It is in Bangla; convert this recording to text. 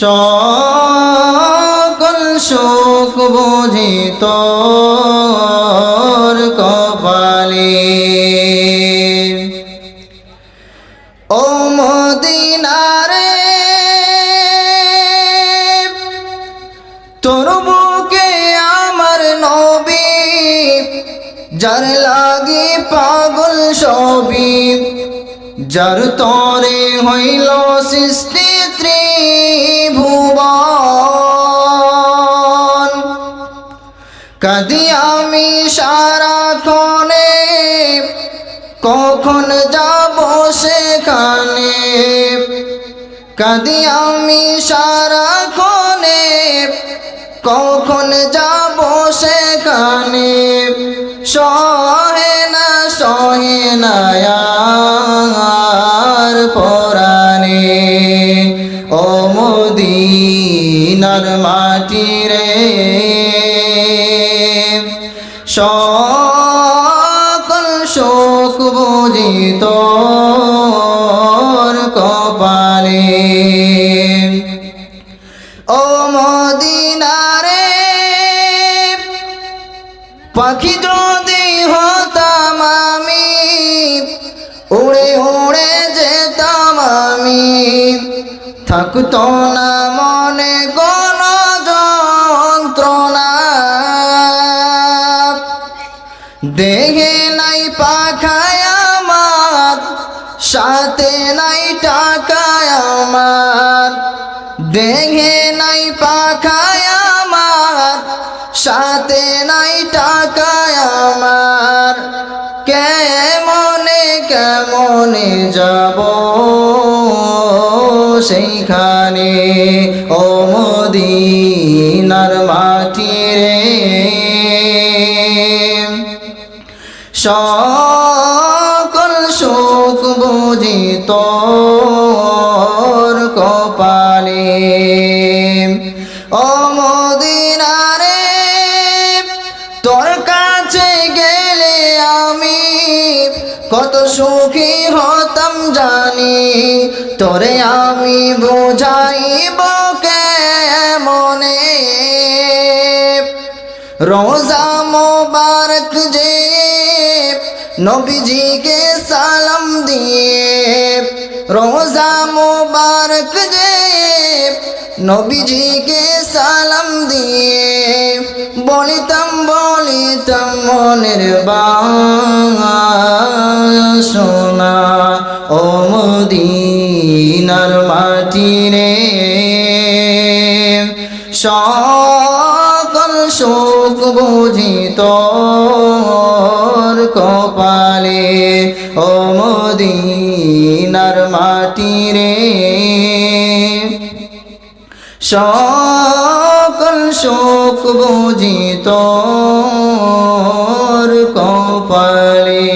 সকল শোক বুঝি তোর কপালে। ও মদিনারে তোর বুকে আমার নবী, যার লাগি পাগল সবই যার তরে হইল সৃষ্টি ত্রিভুবন কাদি আমি সারাক্ষণে কখন যাব সেখানে? কাদি আমি সারাক্ষণে কখন যাব সেখানে? সহে না সহে না মাটি রে সকল শোক বুঝি তোর কপালে। ও মদিনারে, পাখি যদি হতাম আমি, উড়ে উড়ে যেতাম আমি, থাকতো না দেহে নাই পাখায় আমার, সাথে নাই টাকায় আমার। দেহে নাই পাখায় আমার, সাথে নাই টাকায় আমার। কেমনে কেমনে যাব সেইখানে? ও মদিনার মাটি বুঝি তোর কপালে। ও মদিনারে, তোর কাছে গেলে আমি কত সুখী হতাম জানি। তোরে আমি বোঝাইব মনে রোজা মোবারক যে নবীজিকে সালাম দিয়ে রোজা মোবারক যে নবীজিকে সালাম দিয়ে বলিতাম বলিতাম মনের বাসনা। ও মদিনার মাটি রে সকল শোক বুঝি তোর কপালে ও মদিনার মাটি রে সকল শোক বুঝি তোর কপালে।